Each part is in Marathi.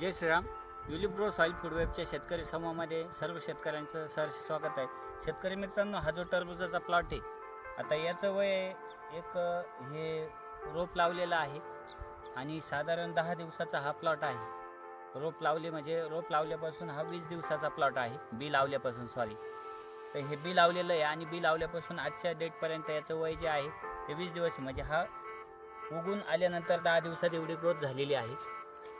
जय श्रीराम. युलिब्रो सॉईल फूडवेबच्या शेतकरी समूहामध्ये सर्व शेतकऱ्यांचं सहर्ष स्वागत आहे. शेतकरी मित्रांनो हा जो टरबुजाचा प्लॉट आहे आता याचं वय एक हे रोप लावलेलं आहे आणि साधारण दहा दिवसाचा हा प्लॉट आहे. रोप लावले म्हणजे रोप लावल्यापासून हा वीस दिवसाचा प्लॉट आहे बी लावल्यापासून सॉरी तर हे बी लावलेलं आहे आणि बी लावल्यापासून आजच्या डेटपर्यंत याचं वय जे आहे ते वीस दिवस म्हणजे हा उगून आल्यानंतर दहा दिवसात एवढी ग्रोथ झालेली आहे.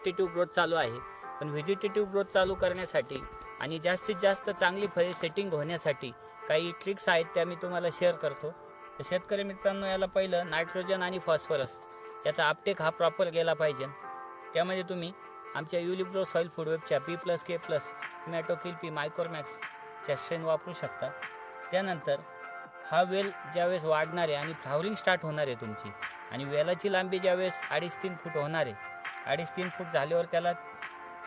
व्हेजिटेटिव्ह ग्रोथ चालू आहे. पण व्हेजिटेटिव्ह ग्रोथ चालू करण्यासाठी आणि जास्तीत जास्त चांगली फळे सेटिंग होण्यासाठी काही ट्रिक्स आहेत त्या मी तुम्हाला शेअर करतो. तर शेतकरी मित्रांनो याला पहिलं नायट्रोजन आणि फॉस्फरस याचा आपटेक हा प्रॉपर गेला पाहिजे. त्यामध्ये तुम्ही आमच्या युलिब्रो सॉईल फूड वेबच्या पी प्लस के प्लस मॅटोकिल पी मायक्रोमॅक्सच्या स्ट्रेन वापरू शकता. त्यानंतर हा वेल ज्यावेळेस वाढणार आहे आणि फ्लावरिंग स्टार्ट होणार आहे तुमची आणि वेलाची लांबी ज्यावेळेस अडीच तीन फूट होणार आहे अडीच तीन फूट झाल्यावर त्याला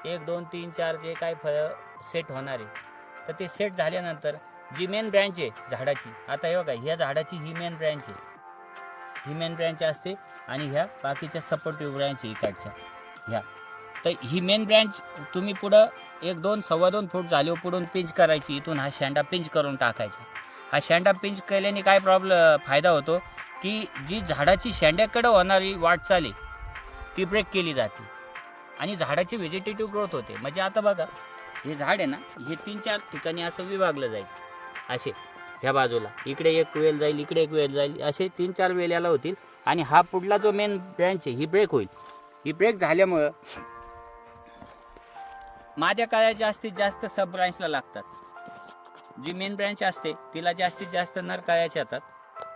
एक दोन तीन चार जे काय फळं सेट होणार आहे. तर ते सेट झाल्यानंतर जी मेन ब्रँच आहे झाडाची आता हे बघा ह्या झाडाची ही मेन ब्रँच आहे. ही मेन ब्रँच असते आणि ह्या बाकीच्या सपोर्टिव्ह ब्रँच आहे इकडच्या. ह्या. तर ही मेन ब्रँच तुम्ही पुढं एक दोन सव्वा दोन फूट झाल्यावर पुढून पिंच करायची इथून हा शेंडा पिंच करून टाकायचा. हा शेंडा पिंच केल्याने काय प्रॉब्लेम फायदा होतो? की जी झाडाची शेंड्याकडं होणारी वाटचाल आहे ती ब्रेक केली जाते. आणि झाडाची व्हेजिटेटिव्ह ग्रोथ होते. म्हणजे आता बघा हे झाड आहे ना हे तीन चार ठिकाणी असं विभागलं जाईल. असे ह्या बाजूला. इकडे एक वेल जाईल इकडे एक वेल जाईल असे तीन चार वेल याला होतील. आणि हा पुढला जो मेन ब्रँच आहे ही ब्रेक होईल. ही ब्रेक झाल्यामुळं माझ्या काळ्या जास्तीत जास्त सब ब्रँचला लागतात. जी मेन ब्रँच असते तिला जास्तीत जास्त नर काळ्याच्या येतात.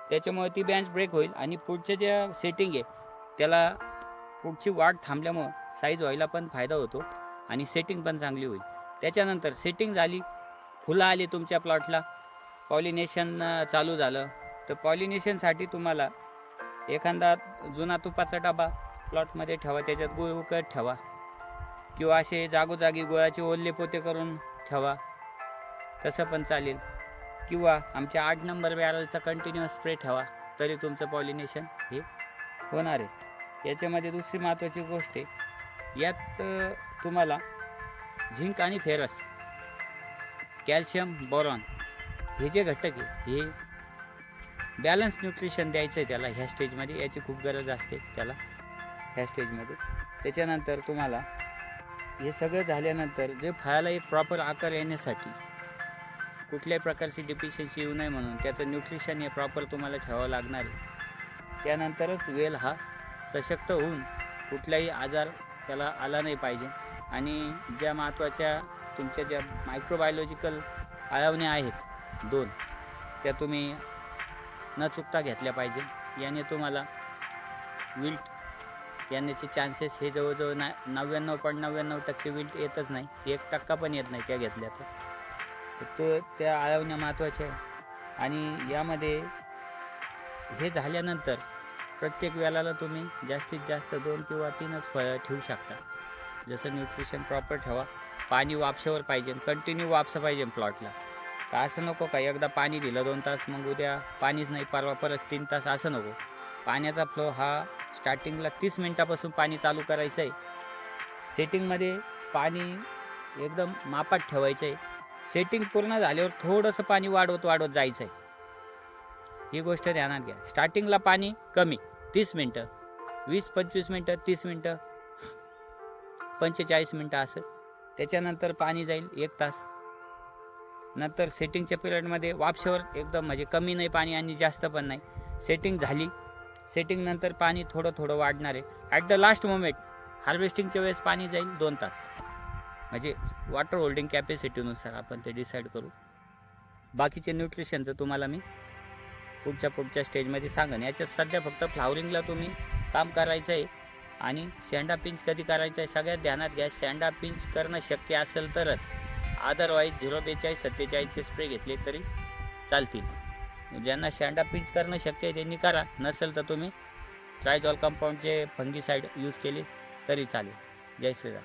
त्याच्यामुळे ती ब्रँच ब्रेक होईल. आणि पुढचे जे सेटिंग आहे त्याला पुढची वाढ थांबल्यामुळं साईज व्हायला पण फायदा होतो आणि सेटिंग पण चांगली होईल. त्याच्यानंतर सेटिंग झाली. फुलं आली तुमच्या प्लॉटला पॉलिनेशन चालू झालं. तर पॉलिनेशनसाठी तुम्हाला एखादा जुना तुपाचा डबा प्लॉटमध्ये ठेवा. त्याच्यात गुळ उकळत ठेवा. किंवा असे जागोजागी गुळाचे ओल्ले पोते करून ठेवा. तसं पण चालेल. किंवा आमच्या आठ नंबर बॅरलचा कंटिन्युअस स्प्रे ठेवा. तरी तुमचं पॉलिनेशन हे होणार आहे. याच्यामध्ये दुसरी महत्त्वाची गोष्ट आहे यात तुम्हाला झिंक आणि फेरस कॅल्शियम बोरॉन हे जे घटक आहे हे बॅलन्स न्यूट्रिशन द्यायचं आहे त्याला ह्या स्टेजमध्ये याची खूप गरज असते त्याला ह्या स्टेजमध्ये त्याच्यानंतर तुम्हाला हे सगळं झाल्यानंतर जे फळाला एक प्रॉपर आकार येण्यासाठी कुठल्याही प्रकारची डिफिशियन्सी येऊ नये म्हणून त्याचं न्यूट्रिशन हे प्रॉपर तुम्हाला ठेवावं लागणार आहे. त्यानंतरच वेल हा सशक्त होऊन कुठलाही आजार त्याला आला नाही पाहिजे. आणि ज्या महत्त्वाच्या तुमच्या ज्या मायक्रोबायोलॉजिकल आळवण्या आहेत दोन त्या तुम्ही न चुकता घेतल्या पाहिजे. याने तुम्हाला विल्ट येण्याचे चान्सेस हे जवळजवळ ना नव्याण्णव पॉईंट नव्याण्णव टक्के विल्ट येतच नाही. एक टक्का पण येत नाही त्या घेतल्या तर तो त्या आळवण्या महत्त्वाच्या आहे. आणि यामध्ये हे झाल्यानंतर प्रत्येक वेळाला तुम्ही जास्तीत जास्त दोन किंवा तीनच फळं ठेवू शकता. जसं न्यूट्रिशन प्रॉपर ठेवा. पाणी वापशावर पाहिजे. कंटिन्यू वापसा पाहिजे प्लॉटला का असं नको का? एकदा पाणी दिलं दोन तास मग उद्या पाणीच नाही परवा परत तीन तास असं नको. पाण्याचा फ्लो हा स्टार्टिंगला तीस मिनटापासून पाणी चालू करायचं आहे. सेटिंगमध्ये पाणी एकदम मापात ठेवायचं आहे. सेटिंग पूर्ण झाल्यावर थोडंसं पाणी वाढवत वाढवत जायचं आहे. ही गोष्ट ध्यानात घ्या. स्टार्टिंगला पाणी कमी तीस मिनटं. वीस पंचवीस मिनटं तीस मिनटं. पंचेचाळीस मिनटं असं. त्याच्यानंतर पाणी जाईल एक तास. नंतर सेटिंगच्या पिरियडमध्ये वापशावर एकदम म्हणजे कमी नाही पाणी आणि जास्त पण नाही. सेटिंग झाली. सेटिंगनंतर पाणी थोडं थोडं वाढणार आहे. ॲट द लास्ट मोमेंट हार्वेस्टिंगच्या वेळेस पाणी जाईल दोन तास. म्हणजे वॉटर होल्डिंग कॅपॅसिटीनुसार आपण ते डिसाईड करू. बाकीचे न्यूट्रिशनचं तुम्हाला मी पुढच्या पुढच्या स्टेजमध्ये सांगेन. याच्यात सध्या फक्त फ्लावरिंगला तुम्ही काम करायचं आहे आणि शेंडा पिंच कधी करायचं आहे सगळ्यात ध्यानात घ्या. शेंडा पिंच करणं शक्य असेल तरच. अदरवाईज झिरो बेचाळीस सत्तेचाळीसचे स्प्रे घेतले तरी चालतील. ज्यांना शेंडा पिंच करणं शक्य आहे त्यांनी करा. नसेल तर तुम्ही ट्रायझॉल कंपाऊंडचे फंगीसाईड यूज केले तरी चालेल. जय श्रीराम.